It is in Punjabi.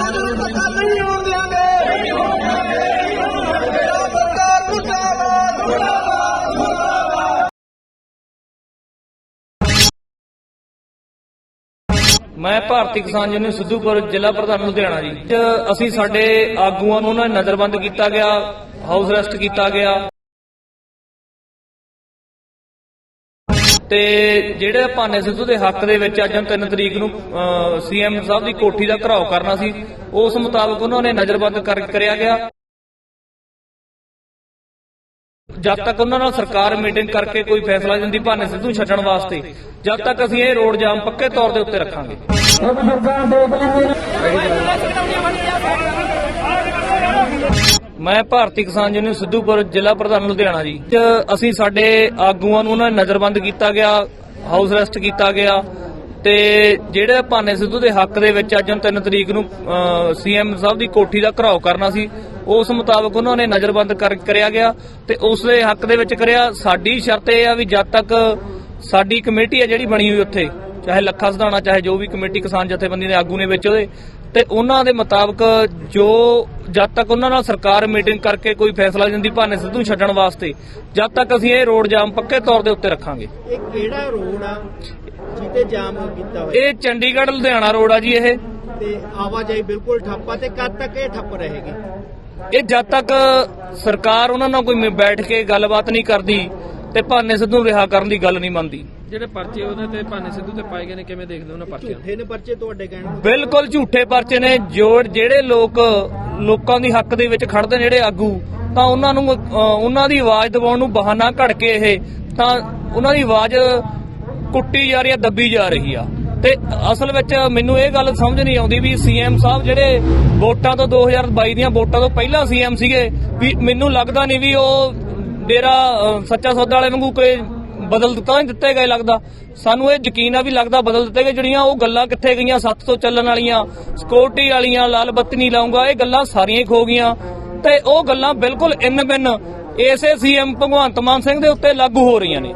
ਨੂੰ ਧੱਕਾ ਨਹੀਂ ਹੋਣ ਦਿਆਂਗੇ ਮੇਰਾ ਸਰਕਾਰ ਮੁਰਦਾਬਾਦ ਮੁਰਦਾਬਾਦ ਮੈਂ ਭਾਰਤੀ ਕਿਸਾਨ ਯੂਨੀਅਨ ਸਿੱਧੂਪੁਰ ਜ਼ਿਲ੍ਹਾ ਪ੍ਰਧਾਨ ਲੁਧਿਆਣਾ ਜੀ। ਅੱਜ ਅਸੀਂ ਸਾਡੇ ਆਗੂਆਂ ਨੂੰ ਉਹਨਾਂ ਨੇ ਨਜ਼ਰਬੰਦ ਕੀਤਾ ਗਿਆ, ਹਾਊਸ ਅਰੈਸਟ ਕੀਤਾ ਗਿਆ। ਤੇ ਜਿਹੜੇ ਭਾਨੇ ਸਿੱਧੂ ਦੇ ਹੱਕ ਦੇ ਵਿੱਚ ਅੱਜ 3 ਤਰੀਕ ਨੂੰ ਸੀਐਮ ਸਾਹਿਬ ਦੀ ਕੋਠੀ ਦਾ ਘਰਾਓ ਕਰਨਾ ਸੀ, ਉਸ ਮੁਤਾਬਕ ਉਹਨਾਂ ਨੇ ਨਜ਼ਰਬੰਦ ਕਰ, ਕਰਿਆ ਗਿਆ। ਜਦ ਤੱਕ ਉਹਨਾਂ ਨਾਲ ਸਰਕਾਰ ਮੀਟਿੰਗ ਕਰਕੇ ਕੋਈ ਫੈਸਲਾ ਦਿੰਦੀ ਭਾਨੇ ਸਿੱਧੂ ਛੱਡਣ ਵਾਸਤੇ, ਜਦ ਤੱਕ ਅਸੀਂ ਇਹ ਰੋਡ ਜਾਮ ਪੱਕੇ ਤੌਰ ਦੇ ਉੱਤੇ ਰੱਖਾਂਗੇ। ਮੈਂ ਭਾਰਤੀ ਕਿਸਾਨ ਯੂਨੀਅਨ ਸਿੱਧੂਪੁਰ ਜ਼ਿਲ੍ਹਾ ਪ੍ਰਧਾਨ ਲੁਧਿਆਣਾ ਜੀ। ਅਸੀਂ ਸਾਡੇ ਆਗੂਆਂ ਨੂੰ ਉਹਨਾਂ ਨਜ਼ਰਬੰਦ ਕੀਤਾ ਗਿਆ, ਹਾਊਸ ਅਰੈਸਟ ਕੀਤਾ ਗਿਆ ਤੇ ਜਿਹੜੇ ਭਾਨੇ ਸਿੱਧੂ ਦੇ ਹੱਕ ਦੇ ਵਿੱਚ ਅੱਜ 3 ਤਰੀਕ ਨੂੰ ਸੀਐਮ ਸਾਹਿਬ ਦੀ ਕੋਠੀ ਦਾ ਘਰਾਓ ਕਰਨਾ ਸੀ, ਉਸ ਮੁਤਾਬਕ ਉਹਨਾਂ ਨੇ ਨਜ਼ਰਬੰਦ ਕਰ, ਕਰਿਆ ਗਿਆ ਤੇ ਉਸ ਦੇ ਹੱਕ ਦੇ ਵਿੱਚ ਕਰਿਆ। ਸਾਡੀ ਸ਼ਰਤ ਇਹ ਆ ਵੀ ਜਦ ਤੱਕ ਸਾਡੀ ਕਮੇਟੀ ਹੈ ਜਿਹੜੀ ਬਣੀ ਹੋਈ ਉੱਥੇ, ਚਾਹੇ ਲੱਖਾ ਸਧਾਣਾ, ਚਾਹੇ ਜੋ ਵੀ ਕਮੇਟੀ ਕਿਸਾਨ ਜਥੇਬੰਦੀ ਦੇ ਆਗੂ ਨੇ ਵਿੱਚ ਉਹਦੇ ਤੇ ਉਹਨਾਂ ਦੇ ਮੁਤਾਬਕ ਜੋ ਜਦ ਤੱਕ ਉਹਨਾਂ ਨਾਲ ਸਰਕਾਰ ਮੀਟਿੰਗ ਕਰਕੇ ਕੋਈ ਫੈਸਲਾ ਦਿੰਦੀ ਭਾਨੇ ਸਿੱਧੂ ਛੱਡਣ ਵਾਸਤੇ ਜਦ ਤੱਕ ਅਸੀਂ ਇਹ ਰੋਡ ਜਾਮ ਪੱਕੇ ਤੌਰ ਦੇ ਉੱਤੇ ਰੱਖਾਂਗੇ। ਇਹ ਕਿਹੜਾ ਰੋਡ ਆ ਜਿਹਤੇ ਜਾਮ ਕੀਤਾ ਹੋਇਆ? ਇਹ ਚੰਡੀਗੜ੍ਹ ਲੁਧਿਆਣਾ ਰੋਡ ਆ ਜੀ ਇਹ। ਤੇ ਆਵਾਜਾਈ ਬਿਲਕੁਲ ਠੱਪ ਆ ਤੇ ਕਦ ਤੱਕ ਇਹ ਠੱਪ ਰਹੇਗੀ? ਇਹ ਜਦ ਤੱਕ ਸਰਕਾਰ ਉਹਨਾਂ ਨਾਲ ਕੋਈ ਬੈਠ ਕੇ ਗੱਲਬਾਤ ਨਹੀਂ ਕਰਦੀ ਤੇ ਭਾਨੇ ਸਿੱਧੂ ਨੂੰ ਰਿਹਾ ਕਰਨ ਦੀ ਗੱਲ ਨਹੀਂ ਮੰਨਦੀ। ਜਿਹੜੇ ਪਰਚੇ ਉਹਦੇ ਤੇ ਭਾਨੇ ਸਿੱਧੂ ਤੇ ਪਾਏ ਗਏ ਨੇ ਕਿਵੇਂ ਦੇਖਦੇ ਹੋ ਉਹਨਾਂ ਪਰਚਿਆਂ ਨੂੰ? ਝੂਠੇ ਨੇ ਪਰਚੇ ਤੁਹਾਡੇ ਕਹਿਣ ਬਿਲਕੁਲ ਝੂਠੇ ਪਰਚੇ ਨੇ। ਜੋੜ ਜਿਹੜੇ ਲੋਕ ਲੋਕਾਂ ਦੀ ਹੱਕ ਦੇ ਵਿੱਚ ਖੜਦੇ ਨੇ ਜਿਹੜੇ ਆਗੂ ਤਾਂ ਉਹਨਾਂ ਨੂੰ ਉਹਨਾਂ ਦੀ ਆਵਾਜ਼ ਦਬਾਉਣ ਨੂੰ ਬਹਾਨਾ ਘੜ ਕੇ ਇਹ ਤਾਂ ਉਹਨਾਂ ਦੀ ਆਵਾਜ਼ ਕੁੱਟੀ ਜਾ ਰਹੀ ਹੈ ਦੱਬੀ ਜਾ ਰਹੀ ਆ। ਤੇ ਅਸਲ ਵਿੱਚ ਮੈਨੂੰ ਇਹ ਗੱਲ ਸਮਝ ਨਹੀਂ ਆਉਂਦੀ ਵੀ ਸੀਐਮ ਸਾਹਿਬ ਜਿਹੜੇ ਵੋਟਾਂ ਤੋਂ 2022 ਦੀਆਂ ਵੋਟਾਂ ਤੋਂ ਪਹਿਲਾਂ ਸੀਐਮ ਸੀਗੇ ਵੀ ਮੈਨੂੰ ਲੱਗਦਾ ਨਹੀਂ ਵੀ ਉਹ ਡੇਰਾ ਸੱਚਾ ਸੌਦਾ ਵਾਲੇ ਵਾਂਗੂ ਕੋਈ ਬਦਲ ਦਿੱਤਾ ਨਹੀਂ ਦਿੱਤੇ ਗਏ ਲੱਗਦਾ। ਸਾਨੂੰ ਇਹ ਯਕੀਨ ਆ ਵੀ ਲੱਗਦਾ ਬਦਲ ਦਿੱਤੇ ਗਏ। ਜਿਹੜੀਆਂ ਉਹ ਗੱਲਾਂ ਕਿੱਥੇ ਗਈਆਂ, ਸੱਤ ਤੋਂ ਚੱਲਣ ਵਾਲੀਆਂ ਸਿਕਿਉਰਿਟੀ ਵਾਲੀਆਂ, ਲਾਲ ਬੱਤੀ ਨਹੀਂ ਲਾਉਂਗਾ, ਇਹ ਗੱਲਾਂ ਸਾਰੀਆਂ ਹੀ ਖੋ ਗਈਆਂ। ਤੇ ਉਹ ਗੱਲਾਂ ਬਿਲਕੁਲ ਇਨ ਬਿਨ ਇਸੇ ਸੀਐਮ ਭਗਵੰਤ ਮਾਨ ਸਿੰਘ ਦੇ ਉੱਤੇ ਲਾਗੂ ਹੋ ਰਹੀਆਂ ਨੇ।